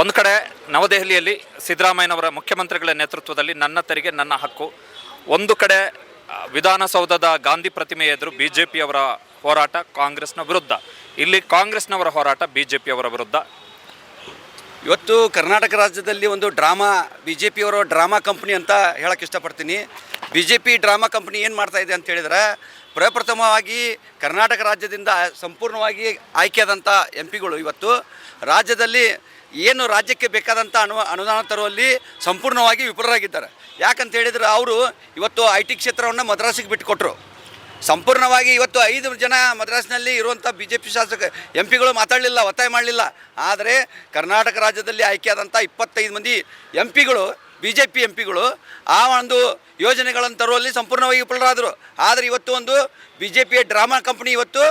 ಒಂದು ಕಡೆ ನವದೆಹಲಿಯಲ್ಲಿ ಸಿದ್ದರಾಮಯ್ಯನವರ ಮುಖ್ಯಮಂತ್ರಿಗಳ ನೇತೃತ್ವದಲ್ಲಿ ನನ್ನ ತೆರಿಗೆ, ನನ್ನ ಹಕ್ಕು. ಒಂದು ಕಡೆ ವಿಧಾನಸೌಧದ ಗಾಂಧಿ ಪ್ರತಿಮೆ ಎದುರು ಬಿ ಜೆ ಪಿಯವರ ಹೋರಾಟ ಕಾಂಗ್ರೆಸ್ನ ವಿರುದ್ಧ. ಇಲ್ಲಿ ಕಾಂಗ್ರೆಸ್ನವರ ಹೋರಾಟ ಬಿ ಜೆ ಪಿಯವರ ವಿರುದ್ಧ. ಇವತ್ತು ಕರ್ನಾಟಕ ರಾಜ್ಯದಲ್ಲಿ ಒಂದು ಡ್ರಾಮಾ ಬಿ ಜೆ ಪಿಯವರ ಡ್ರಾಮಾ ಕಂಪ್ನಿ ಅಂತ ಹೇಳಕ್ಕೆ ಇಷ್ಟಪಡ್ತೀನಿ. B J P drama company ಏನು ಮಾಡ್ತಾ ಇದೆ ಅಂತ ಹೇಳಿದ್ರೆ ಪ್ರಪ್ರಥಮವಾಗಿ ಕರ್ನಾಟಕ ರಾಜ್ಯದಿಂದ ಸಂಪೂರ್ಣವಾಗಿ ಆಯ್ಕೆಯಾದಂಥ ಎಂ ಪಿಗಳು ಇವತ್ತು. ರಾಜ್ಯದಲ್ಲಿ ಏನು ರಾಜ್ಯಕ್ಕೆ ಬೇಕಾದಂಥ ಅನು ಅನುದಾನ ತರುವಲ್ಲಿ ಸಂಪೂರ್ಣವಾಗಿ ವಿಫಲರಾಗಿದ್ದಾರೆ. ಯಾಕಂತ ಹೇಳಿದ್ರೆ ಅವರು ಇವತ್ತು ಐ ಟಿ ಕ್ಷೇತ್ರವನ್ನು ಮದ್ರಾಸಿಗೆ ಬಿಟ್ಟುಕೊಟ್ರು ಸಂಪೂರ್ಣವಾಗಿ ಇವತ್ತು ಐದು ಜನ ಮದ್ರಾಸ್ನಲ್ಲಿ ಇರುವಂಥ ಬಿ ಜೆ ಪಿ ಶಾಸಕ, ಎಂ ಪಿಗಳು ಮಾತಾಡಲಿಲ್ಲ, ಒತ್ತಾಯ ಮಾಡಲಿಲ್ಲ. ಆದರೆ ಕರ್ನಾಟಕ ರಾಜ್ಯದಲ್ಲಿ ಆಯ್ಕೆಯಾದಂಥ ಇಪ್ಪತ್ತೈದು ಮಂದಿ ಎಂ ಪಿಗಳು ಬಿ ಜೆ ಪಿ ಎಂ ಪಿಗಳು ಆ ಒಂದು ಯೋಜನೆಗಳನ್ನು ತರುವಲ್ಲಿ ಸಂಪೂರ್ಣವಾಗಿ ವಿಫಲರಾದರು. ಆದರೆ ಇವತ್ತು ಒಂದು ಬಿ ಜೆ ಪಿಯ ಡ್ರಾಮಾ ಕಂಪ್ನಿ ಇವತ್ತು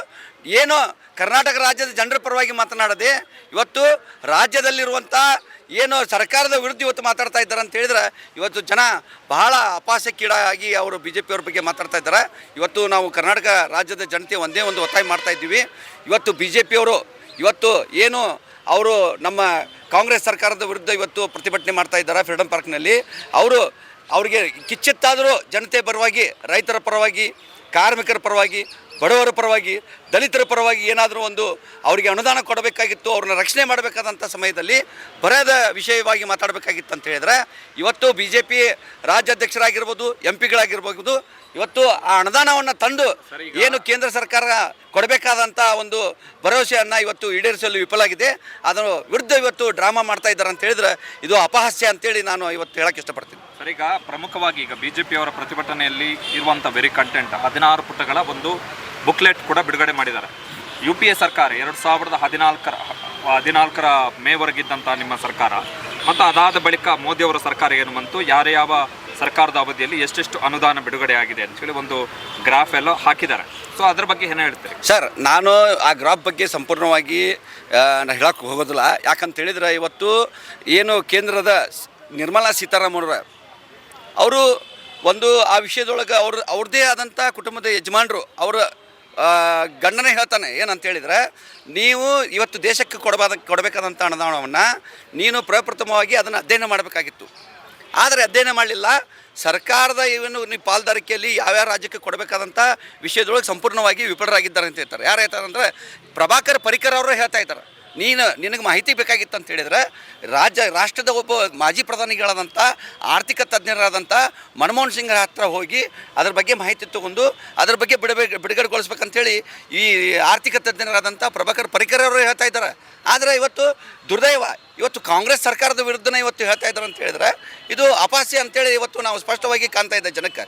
ಏನು ಕರ್ನಾಟಕ ರಾಜ್ಯದ ಜನರ ಪರವಾಗಿ ಮಾತನಾಡದೆ ಇವತ್ತು ರಾಜ್ಯದಲ್ಲಿರುವಂಥ ಏನು ಸರ್ಕಾರದ ವಿರುದ್ಧ ಇವತ್ತು ಮಾತಾಡ್ತಾ ಇದ್ದಾರೆ ಅಂತ ಹೇಳಿದ್ರೆ ಇವತ್ತು ಜನ ಬಹಳ ಅಪಾಸಕ್ಕೀಡಾಗಿ ಅವರು ಬಿ ಜೆ ಪಿಯವ್ರ ಬಗ್ಗೆ ಮಾತಾಡ್ತಾ ಇದ್ದಾರೆ. ಇವತ್ತು ನಾವು ಕರ್ನಾಟಕ ರಾಜ್ಯದ ಜನತೆ ಒಂದೇ ಒಂದು ಒತ್ತಾಯ ಮಾಡ್ತಾ ಇದ್ದೀವಿ. ಇವತ್ತು ಬಿ ಜೆ ಪಿಯವರು ಇವತ್ತು ಏನು ಅವರು ನಮ್ಮ ಕಾಂಗ್ರೆಸ್ ಸರ್ಕಾರದ ವಿರುದ್ಧ ಇವತ್ತು ಪ್ರತಿಭಟನೆ ಮಾಡ್ತಾ ಇದ್ದಾರೆ ಫ್ರೀಡಮ್ ಪಾರ್ಕ್ನಲ್ಲಿ. ಅವರು ಅವರಿಗೆ ಕಿಚ್ಚಿತ್ತಾದರೂ ಜನತೆ ಪರವಾಗಿ, ರೈತರ ಪರವಾಗಿ ಕಾರ್ಮಿಕರ ಪರವಾಗಿ ಬಡವರ ಪರವಾಗಿ ದಲಿತರ ಪರವಾಗಿ ಏನಾದರೂ ಒಂದು ಅವರಿಗೆ ಅನುದಾನ ಕೊಡಬೇಕಾಗಿತ್ತು ಅವ್ರನ್ನ ರಕ್ಷಣೆ ಮಾಡಬೇಕಾದಂಥ ಸಮಯದಲ್ಲಿ ಬರದ ವಿಷಯವಾಗಿ ಮಾತಾಡಬೇಕಾಗಿತ್ತು ಅಂತ ಹೇಳಿದ್ರೆ ಇವತ್ತು ಬಿ ಜೆ ಪಿ ರಾಜ್ಯಾಧ್ಯಕ್ಷರಾಗಿರ್ಬೋದು ಎಂ ಪಿಗಳಾಗಿರ್ಬೋದು ಇವತ್ತು ಆ ಅನುದಾನವನ್ನು ತಂದು ಏನು ಕೇಂದ್ರ ಸರ್ಕಾರ ಕೊಡಬೇಕಾದಂಥ ಒಂದು ಭರವಸೆಯನ್ನು ಇವತ್ತು ಈಡೇರಿಸಲು ವಿಫಲಾಗಿದೆ ಅದರ ವಿರುದ್ಧ ಇವತ್ತು ಡ್ರಾಮಾ ಮಾಡ್ತಾ ಇದ್ದಾರೆ ಅಂತ ಹೇಳಿದ್ರೆ ಇದು ಅಪಹಾಸ್ಯ ಅಂತೇಳಿ ನಾನು ಇವತ್ತು ಹೇಳಕ್ಕೆ ಇಷ್ಟಪಡ್ತೀನಿ. ಸರ್, ಈಗ ಪ್ರಮುಖವಾಗಿ ಈಗ ಬಿ ಜೆ ಪಿಯವರ ಪ್ರತಿಭಟನೆಯಲ್ಲಿ ಇರುವಂಥ ವೆರಿ ಕಂಟೆಂಟ್ ಹದಿನಾರು ಪುಟಗಳ ಒಂದು ಬುಕ್ಲೆಟ್ ಕೂಡ ಬಿಡುಗಡೆ ಮಾಡಿದ್ದಾರೆ. ಯು ಪಿ ಎ ಸರ್ಕಾರ ಎರಡು ಸಾವಿರದ ಹದಿನಾಲ್ಕರ ಹದಿನಾಲ್ಕರ ಮೇವರೆಗಿದ್ದಂಥ ನಿಮ್ಮ ಸರ್ಕಾರ ಮತ್ತು ಅದಾದ ಬಳಿಕ ಮೋದಿಯವರ ಸರ್ಕಾರ ಏನು ಬಂತು, ಯಾರ ಯಾವ ಸರ್ಕಾರದ ಅವಧಿಯಲ್ಲಿ ಎಷ್ಟೆಷ್ಟು ಅನುದಾನ ಬಿಡುಗಡೆ ಆಗಿದೆ ಅಂತೇಳಿ ಒಂದು ಗ್ರಾಫ್ ಎಲ್ಲ ಹಾಕಿದ್ದಾರೆ. ಸೊ ಅದ್ರ ಬಗ್ಗೆ ಏನು ಹೇಳ್ತೀರಿ? ಸರ್, ನಾನು ಆ ಗ್ರಾಫ್ ಬಗ್ಗೆ ಸಂಪೂರ್ಣವಾಗಿ ನಾನು ಹೇಳೋಕ್ಕೆ ಹೋಗೋದಿಲ್ಲ. ಯಾಕಂತ ಹೇಳಿದ್ರೆ ಇವತ್ತು ಏನು ಕೇಂದ್ರದ ನಿರ್ಮಲಾ ಸೀತಾರಾಮನ್ ಅವರು ಒಂದು ಆ ವಿಷಯದೊಳಗೆ ಅವ್ರ ಅವ್ರದ್ದೇ ಆದಂಥ ಕುಟುಂಬದ ಯಜಮಾನರು, ಅವರ ಗಂಡನೇ ಹೇಳ್ತಾನೆ, ಏನಂತ ಹೇಳಿದ್ರೆ, ನೀವು ಇವತ್ತು ದೇಶಕ್ಕೆ ಕೊಡಬಾದ, ಕೊಡಬೇಕಾದಂಥ ಅನುದಾನವನ್ನು ನೀನು ಪ್ರಪ್ರಥಮವಾಗಿ ಅದನ್ನು ಅಧ್ಯಯನ ಮಾಡಬೇಕಾಗಿತ್ತು. ಆದರೆ ಅಧ್ಯಯನ ಮಾಡಲಿಲ್ಲ. ಸರ್ಕಾರದ ಏನು ನೀವು ಪಾಲ್ದಾರಿಕೆಯಲ್ಲಿ ಯಾವ್ಯಾವ ರಾಜ್ಯಕ್ಕೆ ಕೊಡಬೇಕಾದಂಥ ವಿಷಯದೊಳಗೆ ಸಂಪೂರ್ಣವಾಗಿ ವಿಫಲರಾಗಿದ್ದಾರೆ ಅಂತ ಹೇಳ್ತಾರೆ. ಯಾರು ಹೇಳ್ತಾರೆ ಅಂದರೆ, ಪ್ರಭಾಕರ್ ಪರಿಕರ್ ಅವರು ಹೇಳ್ತಾ ಇದ್ದಾರೆ. ನೀನು ನಿನಗೆ ಮಾಹಿತಿ ಬೇಕಾಗಿತ್ತು ಅಂತ ಹೇಳಿದ್ರೆ, ರಾಜ್ಯ, ರಾಷ್ಟ್ರದ ಒಬ್ಬ ಮಾಜಿ ಪ್ರಧಾನಿಗಳಾದಂಥ, ಆರ್ಥಿಕ ತಜ್ಞರಾದಂಥ ಮನಮೋಹನ್ ಸಿಂಗ್ ಹತ್ರ ಹೋಗಿ ಅದ್ರ ಬಗ್ಗೆ ಮಾಹಿತಿ ತಗೊಂಡು ಅದ್ರ ಬಗ್ಗೆ ಬಿಡಬೇಕು ಬಿಡುಗಡೆಗೊಳಿಸ್ಬೇಕಂತೇಳಿ ಈ ಆರ್ಥಿಕ ತಜ್ಞರಾದಂಥ ಪ್ರಭಾಕರ್ ಪರಿಕರ್ ಅವರು ಹೇಳ್ತಾ ಇದ್ದಾರೆ. ಆದರೆ ಇವತ್ತು ದುರ್ದೈವ, ಇವತ್ತು ಕಾಂಗ್ರೆಸ್ ಸರ್ಕಾರದ ವಿರುದ್ಧನೇ ಇವತ್ತು ಹೇಳ್ತಾ ಇದ್ದಾರೆ ಅಂತ ಹೇಳಿದ್ರೆ, ಇದು ಅಪಾಸ್ಯ ಅಂತೇಳಿ ಇವತ್ತು ನಾವು ಸ್ಪಷ್ಟವಾಗಿ ಕಾಣ್ತಾ ಇದ್ದೆ ಜನಕ್ಕೆ.